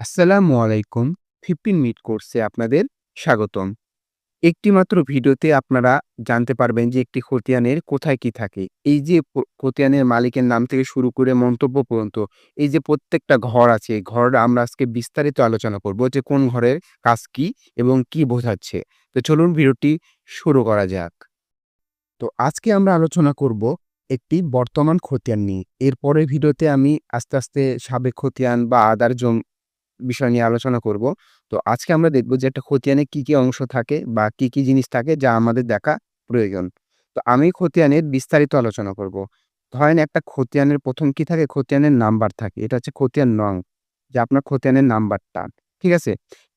আসসালামু আলাইকুম। 15 মিনিট কোর্সে আপনাদের স্বাগতম। একটি মাত্র ভিডিওতে আপনারা জানতে পারবেন যে একটি খতিয়ানের কোথায় কি থাকে। এই যে খতিয়ানের মালিকের নাম থেকে শুরু করে মন্তব্য পর্যন্ত এই যে প্রত্যেকটা ঘর আছে, ঘর আমরা আজকে বিস্তারিত আলোচনা করব যে কোন ঘরের কাজ কি এবং কি বোঝাচ্ছে। তো চলুন ভিডিওটি শুরু করা যাক। তো আজকে আমরা আলোচনা করব একটি বর্তমান খতিয়ান নিয়ে। এর পরের ভিডিওতে আমি আস্তে, আস্তে সাবেক খতিয়ান বা আদার জম বিষয় নিয়ে আলোচনা করব। তো আজকে আমরা দেখব যে একটা খতিয়ানে কি, কি অংশ থাকে বা কি, কি জিনিস থাকে যা আমাদের দেখা প্রয়োজন। তো আমি খতিয়ানের বিস্তারিত আলোচনা করব। ধরেন একটা খতিয়ানের প্রথম কি থাকে? খতিয়ানের নাম্বার থাকে। এটা হচ্ছে খতিয়ান নং। যে আপনার খতিয়ানের নাম্বারটা। ঠিক আছে?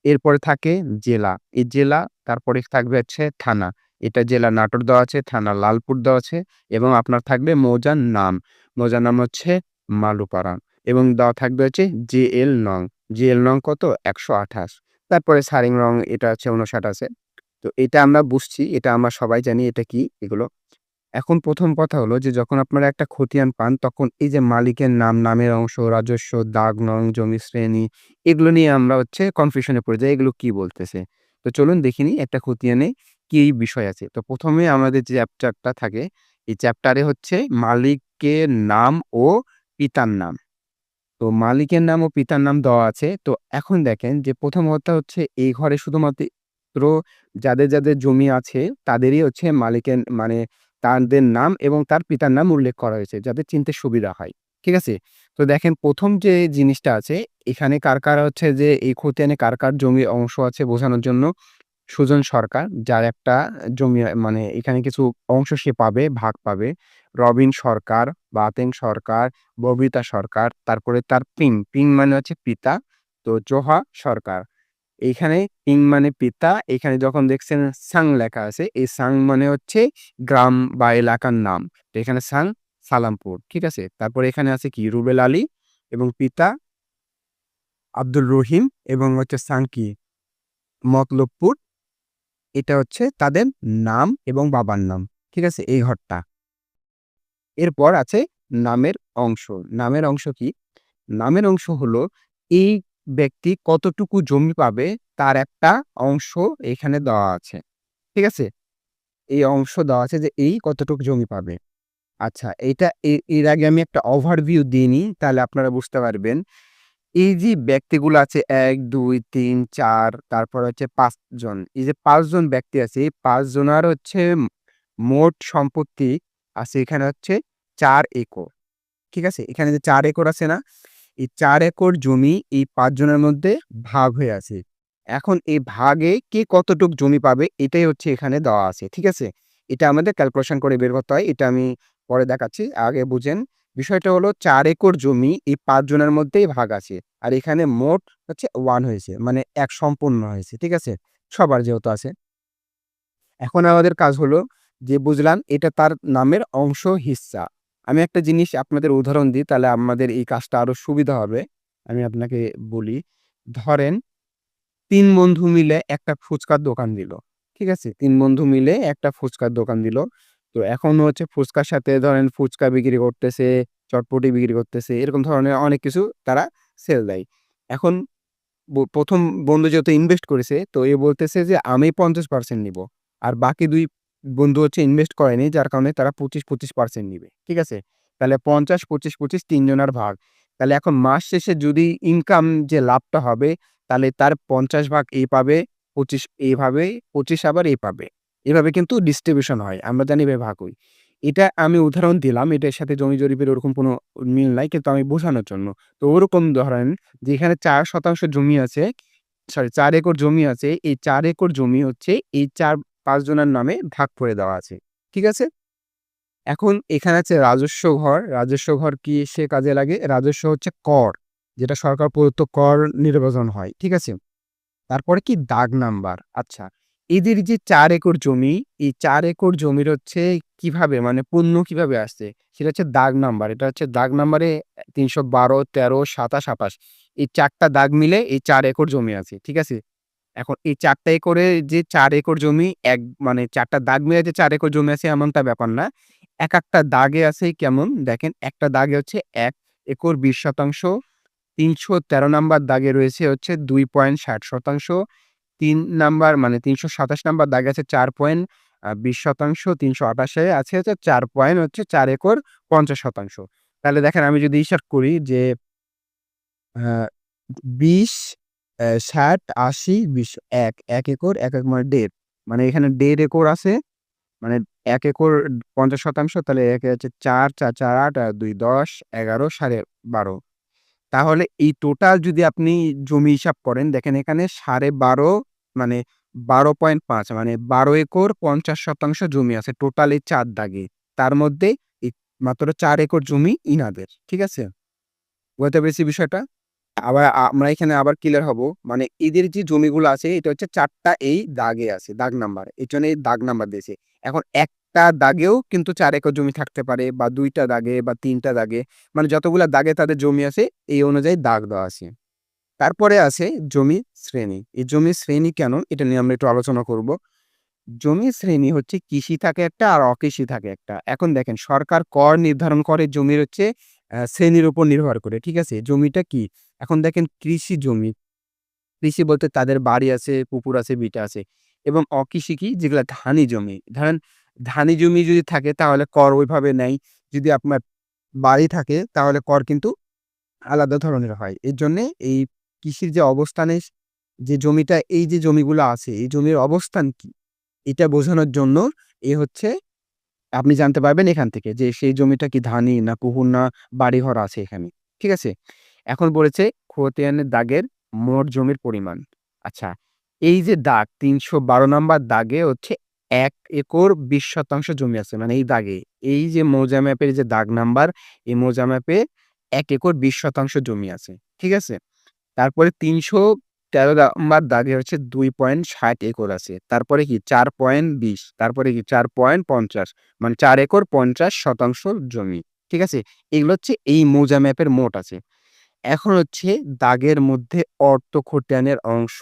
এরপরে থাকে জেলা। এই জেলা তারপরে থাকবে হচ্ছে থানা। এটা জেলা নাটোর দেওয়া আছে, থানা লালপুর দেওয়া আছে এবং আপনার থাকবে মৌজার নাম। মৌজার নাম হচ্ছে মালুপাড়া এবং দেওয়া থাকবে হচ্ছে জে এল নং। জেএল রং কত? ১২৮ তারপরে সারিং রং এটা হচ্ছে ৫৯ আছে। তো এটা আমরা বুঝছি, এটা আমরা সবাই জানি এটা কি এগুলো। এখন প্রথম কথা হলো যে যখন আপনারা একটা খতিয়ান পান তখন এই যে মালিকের নাম, নামের অংশ, রাজস্ব, দাগ নং, জমি শ্রেণি এগুলো নিয়ে আমরা হচ্ছে কনফিউশনে পড়ে যাই। এগুলো কি বলতেছে? তো চলুন দেখে নিই একটা খতিয়ানে কি বিষয় আছে। তো প্রথমে আমাদের যে চ্যাপ্টারটা থাকে, এই চ্যাপ্টারে হচ্ছে মালিকের নাম ও পিতার নাম। তো মালিকের নাম ও পিতার নাম দেওয়া আছে। তো এখন দেখেন যে প্রথম কথা হচ্ছে এই ঘরে শুধুমাত্র যাদের, যাদের জমি আছে তাদেরই হচ্ছে মালিকের মানে তাদের নাম এবং তার পিতার নাম উল্লেখ করা হয়েছে যাতে চিনতে সুবিধা হয়। ঠিক আছে? তো দেখেন প্রথম যে জিনিসটা আছে এখানে কার, কার হচ্ছে যে এই খতিয়ানে কার, কার জমির অংশ আছে বোঝানোর জন্য সুজন সরকার যার একটা জমি মানে এখানে কিছু অংশ সে পাবে, ভাগ পাবে। রবিন সরকার, বাতেন সরকার, ববিতা সরকার, তারপরে তার পিং, পিং মানে হচ্ছে পিতা। তো জোহা সরকার। এইখানে পিং মানে পিতা, এখানে যখন দেখছেন সাং লেখা আছে, এই সাং মানে হচ্ছে গ্রাম বা এলাকার নাম। তো এখানে সাং সালামপুর। ঠিক আছে? তারপরে এখানে আছে কি রুবেল আলী এবং পিতা আব্দুল রহিম এবং হচ্ছে সাং কি মতলবপুর। এটা হচ্ছে তাদের নাম এবং বাবার নাম। ঠিক আছে? এই ঘরটা। এরপর আছে নামের অংশ। নামের অংশ কি? নামের অংশ হলো এই ব্যক্তি কতটুকু জমি পাবে তার একটা অংশ এখানে দেওয়া আছে। ঠিক আছে? এই অংশ দেওয়া আছে যে এই কতটুকু জমি পাবে। আচ্ছা এটা এর আগে আমি একটা ওভারভিউ দিয়ে নিই তাহলে আপনারা বুঝতে পারবেন। এই যে ব্যক্তিগুলো আছে ১, ২, ৩, ৪ তারপর হচ্ছে পাঁচজন এই যে পাঁচজন ব্যক্তি আছে এই ৫ জনার হচ্ছে মোট সম্পত্তি আছে এখানে হচ্ছে ৪ একর। ঠিক আছে? এখানে যে চার একর আছে না? এই চার একর জমি এই ৫ জনের মধ্যে ভাগ হয়ে আছে। এখন এই ভাগে কে কতটুক জমি পাবে, এটাই হচ্ছে এখানে দেওয়া আছে। ঠিক আছে? এটা আমাদের ক্যালকুলেশন করে বের করতে হয়। এটা আমি পরে দেখাচ্ছি। আগে বুঝেন। বিষয়টা হলো চার একর জমি এই ৫ জনের মধ্যেই ভাগ আছে। আর এখানে মোট হচ্ছে ওয়ান হয়েছে। মানে এক সম্পূর্ণ হয়েছে। ঠিক আছে? সবার যেহেতু আছে। এখন আমাদের কাজ হলো, যে বুঝলাম, এটা তার নামের অংশ হিস্সা। আমি একটা জিনিস আপনাদের উদাহরণ দিই তাহলে আমাদের এই কাজটা আরও সুবিধা হবে। আমি আপনাকে বলি। ধরেন তিন বন্ধু মিলে একটা ফুচকার দোকান দিল। ঠিক আছে? তিন বন্ধু মিলে একটা ফুচকার দোকান দিল। তো এখন হচ্ছে ফুচকার সাথে ধরেন ফুচকা বিক্রি করতেছে, চটপটি বিক্রি করতেছে। এরকম ধরনের অনেক কিছু তারা সেল দেয়। এখন প্রথম বন্ধু যেহেতু ইনভেস্ট করেছে তো এ বলতেছে যে আমি ৫০% নিবো। আর বাকি ২ বন্ধু হচ্ছে ইনভেস্ট করেনি যার কারণে তারা ২৫, ২৫% নিবে। ঠিক আছে? তাহলে ৫০, ২৫, ২৫ ৩ জনের ভাগ। তাহলে এখন মাস শেষে যদি ইনকাম যে লাভটা হবে তাহলে তার ৫০ ভাগ এ পাবে, ২৫ এভাবে, ২৫ আবার এ পাবে। এভাবে কিন্তু ডিস্ট্রিবিউশন হয়। আমরা জানি এভাবে ভাগ হই এটা আমি উদাহরণ দিলাম। এটার সাথে জমি জরিপের ওরকম কোনো মিল নাই কিন্তু আমি বোঝানোর জন্য। তো ওরকম ধরেন যেখানে চার শতাংশ জমি আছে, সরি চার একর জমি আছে, এই চার একর জমি হচ্ছে এই ৪ ৫ জনের নামে ভাগ করে দেওয়া আছে। ঠিক আছে? এখন এখানে আছে রাজস্ব ঘর। রাজস্ব ঘর কি সে কাজে লাগে? রাজস্ব হচ্ছে কর। যেটা সরকার প্রদত্ত কর নির্বাচন হয়। ঠিক আছে? তারপরে কি দাগ নাম্বার। আচ্ছা এদের যে চার একর জমি, এই চার একর জমির হচ্ছে কীভাবে মানে পণ্য কীভাবে আসছে? সেটা হচ্ছে দাগ নাম্বার। এটা হচ্ছে দাগ নাম্বারে ৩১২, ১৩, ২৭, ২৮ এই চারটা দাগ মিলে এই চার একর জমি আছে। ঠিক আছে? এখন এই ৪ টা একরে যে চার একর জমি এক মানে চারটা দাগ মিলে যে চার একর জমি আছে এমনটা ব্যাপার না। এক একটা দাগে আছে কেমন দেখেন একটা দাগে হচ্ছে এক একর ২০ শতাংশ, তিনশো তেরো নাম্বার দাগে রয়েছে হচ্ছে দুই পয়েন্ট ষাট শতাংশ তিন নাম্বার মানে তিনশো সাতাশ নাম্বার দাগে আছে চার পয়েন্ট বিশ শতাংশ তিনশো আঠাশে আছে হচ্ছে চার পয়েন্ট হচ্ছে চার একর পঞ্চাশ শতাংশ তাহলে দেখেন আমি যদি হিসাব করি যে বিশ ষাট, আশি, বিশ, এক এক একর, এক এক মানে দেড়। মানে এখানে দেড় একর আছে মানে এক একর পঞ্চাশ শতাংশ, তাহলে একে হচ্ছে চার চার চার, আট, আর দুই, দশ, এগারো, সাড়ে বারো। তাহলে এই টোটাল যদি আপনি জমি হিসাব করেন, দেখেন এখানে সাড়ে বারো মানে বারো পয়েন্ট পাঁচ মানে বারো একর পঞ্চাশ শতাংশ জমি আছে টোটাল এই চার দাগে। তার মধ্যে মাত্র চার একর জমি ইনাদের, ঠিক আছে? বুঝতে পেরেছি বিষয়টা? আবার আমরা এখানে আবার ক্লিয়ার হব। মানে এদের যে জমিগুলো আছে, এটা হচ্ছে চারটা এই দাগে আছে, দাগ নাম্বার। এই জন্য এই দাগ নাম্বার দিয়েছে। এখন একটা দাগেও কিন্তু চার একর জমি থাকতে পারে, বা দুইটা দাগে, বা তিনটা দাগে। মানে যতগুলা দাগে তাদের জমি আছে, এই অনুযায়ী দাগ দেওয়া আছে। তারপরে আছে জমি শ্রেণি। এই জমি শ্রেণি কেন? এটা নিয়ে আমরা একটু আলোচনা করব। জমি শ্রেণি হচ্ছে কৃষি থাকে একটা আর অকৃষি থাকে একটা। এখন দেখেন, সরকার কর নির্ধারণ করে জমির হচ্ছে শ্রেণির উপর নির্ভর করে, ঠিক আছে? জমিটা কি? এখন দেখেন কৃষি জমি। কৃষি বলতে তাদের বাড়ি আছে, পুকুর আছে, বিটা আছে এবং অকৃষি কি যেগুলো ধানি জমি। ধরেন ধানি জমি যদি থাকে তাহলে কর ওইভাবে নেয়। যদি আপনার বাড়ি থাকে তাহলে কর কিন্তু আলাদা ধরনের হয়। এর জন্যে এই কৃষির যে অবস্থানে যে জমিটা, এই যে জমিগুলো আছে, এই জমির অবস্থান কি? এটা বোঝানোর জন্য এ হচ্ছে আপনি জানতে পারবেন এখান থেকে যে সেই জমিটা কি ধানি না পুকুর না বাড়িঘর আছে এখানে, ঠিক আছে? এখন বলেছে খতিয়ানের দাগের মোট জমির পরিমাণ। আচ্ছা এই যে দাগ, তিনশো বারো নাম্বার দাগে হচ্ছে এক একর বিশ শতাংশ জমি আছে মানে এই দাগে। এই যে মৌজা ম্যাপের যে দাগ নাম্বার, এই মৌজা ম্যাপে এক একর বিশ শতাংশ জমি আছে, ঠিক আছে? তারপরে তিনশো তেরো নাম্বার দাগে হচ্ছে দুই পয়েন্ট ষাট একর আছে। তারপরে কি চার পয়েন্ট বিশ, তারপরে কি চার পয়েন্ট পঞ্চাশ মানে চার একর পঞ্চাশ শতাংশ জমি, ঠিক আছে? এগুলো হচ্ছে এই মৌজা ম্যাপের মোট আছে। এখন হচ্ছে দাগের মধ্যে অর্থ খতিয়ানের অংশ।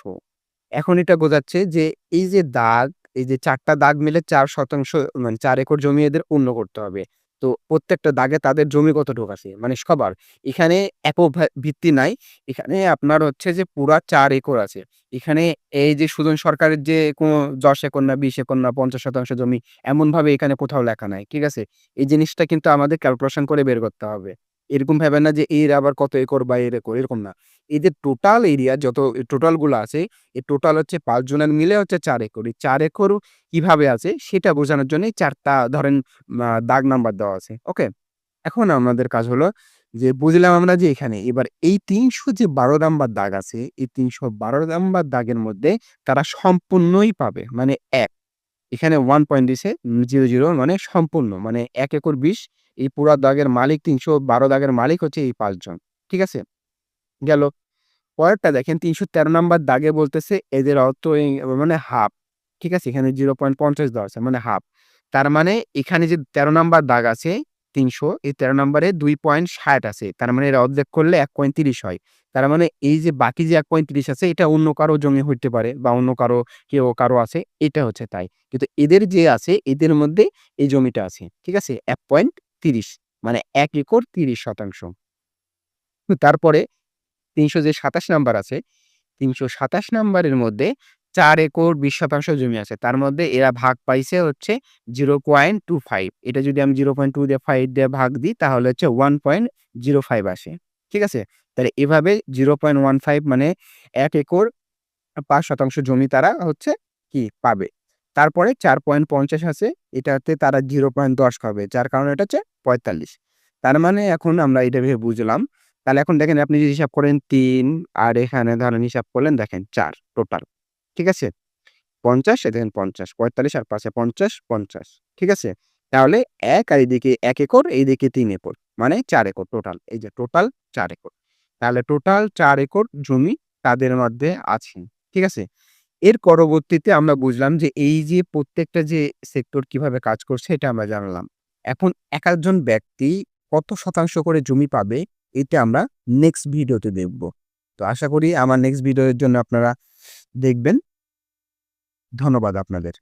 এখন এটা বোঝাচ্ছে যে এই যে দাগ, এই যে চারটা দাগ মিলে চার শতাংশ মানে চার একর জমি এদের পূর্ণ করতে হবে। তো প্রত্যেকটা দাগে তাদের জমি কতটুকু আছে? মানে সবার। এখানে এক ভিত্তি নাই। এখানে আপনার হচ্ছে যে পুরা চার একর আছে। এখানে এই যে সুজন সরকারের যে কোনো দশ একর না বিশ একর না পঞ্চাশ শতাংশ জমি এমনভাবে এখানে কোথাও লেখা নাই, ঠিক আছে? এই জিনিসটা কিন্তু আমাদের ক্যালকুলেশন করে বের করতে হবে। এরকম ভাবে না যে, এর আবার কত একর বা এর একর, এরকম না। এই যে টোটাল এরিয়া যত টোটালগুলো আছে, এই টোটাল হচ্ছে পাঁচ জনের মিলে হচ্ছে চার একর। এই চার একর কীভাবে আছে, সেটা বোঝানোর জন্য চারটা, ধরেন দাগ নাম্বার দেওয়া আছে ওকে এখন আমাদের কাজ হলো যে, বুঝলাম আমরা যে, এখানে এবার এই তিনশো যে, বারো নাম্বার দাগ আছে, এই তিনশো বারো নাম্বার দাগের মধ্যে তারা সম্পূর্ণই পাবে মানে এক। এখানে ওয়ান পয়েন্ট দিছে জিরো জিরো মানে সম্পূর্ণ মানে এক একর বিশ, এই পুরা দাগের মালিক তিনশো বারো দাগের মালিক হচ্ছে এই পাঁচজন, ঠিক আছে? গেল, পরেরটা দেখেন, তিনশো তেরো নাম্বার দাগে বলতেছে এদের অর্থ মানে হাফ ঠিক আছে? এখানে জিরো পয়েন্ট পঞ্চাশ দেওয়া আছে মানে হাফ তার মানে এখানে যে তেরো নাম্বার দাগ আছে তিনশো, এই তেরো নম্বরে দুই পয়েন্ট ষাট আছে। তার মানে এরা অর্ধেক করলে এক পয়েন্ট তিরিশ হয়। তার মানে এই যে বাকি যে এক পয়েন্ট তিরিশ আছে, এটা অন্য কারও জমি হইতে পারে বা অন্য কারও কেউ কারও আছে, এটা হচ্ছে তাই। কিন্তু এদের যে আছে, এদের মধ্যে এই জমিটা আছে, ঠিক আছে? এক পয়েন্ট তিরিশ মানে এক একর তিরিশ শতাংশ। তারপরে তিনশো যে সাতাশ নাম্বার আছে, তিনশো সাতাশ নাম্বারের মধ্যে চার একর বিশ শতাংশ জমি আছে। তার মধ্যে এরা ভাগ পাইছে হচ্ছে জিরো পয়েন্ট টু ফাইভ। এটা যদি আমি জিরো পয়েন্ট টু দিয়ে ফাইভ দিয়ে ভাগ দিই, তাহলে হচ্ছে ওয়ান পয়েন্ট জিরো ফাইভ আসে। ঠিক আছে? তাহলে এভাবে জিরো পয়েন্ট ওয়ান ফাইভ মানে এক একর পাঁচ শতাংশ জমি তারা হচ্ছে কি পাবে। তারপরে চার পয়েন্ট পঞ্চাশ আছে, এটাতে তারা জিরো পয়েন্ট দশ পাবে, যার কারণে এটা হচ্ছে পঁয়তাল্লিশ। তার মানে এখন আমরা এটা ভেবে বুঝলাম। তাহলে এখন দেখেন আপনি যদি হিসাব করেন তিন, আর এখানে ধরেন হিসাব করলেন, দেখেন চার টোটাল। ঠিক আছে? পঞ্চাশ দেখেন পঞ্চাশ, পঁয়তাল্লিশ আর পাশে পঞ্চাশ পঞ্চাশ, ঠিক আছে? তাহলে এক আর এইদিকে এক একর এইদিকে তিন একর মানে চার একর টোটাল এই যে টোটাল চার একর। তাহলে টোটাল চার একর জমি তাদের মধ্যে আছে, ঠিক আছে? এর পরবর্তীতে আমরা বুঝলাম যে এই যে প্রত্যেকটা যে সেক্টর কীভাবে কাজ করছে, এটা আমরা জানলাম। এখন এক একজন ব্যক্তি কত শতাংশ করে জমি পাবে, এটা আমরা নেক্সট ভিডিওতে দেখব। তো আশা করি আমার নেক্সট ভিডিওর জন্য আপনারা দেখবেন। ধন্যবাদ আপনাদের।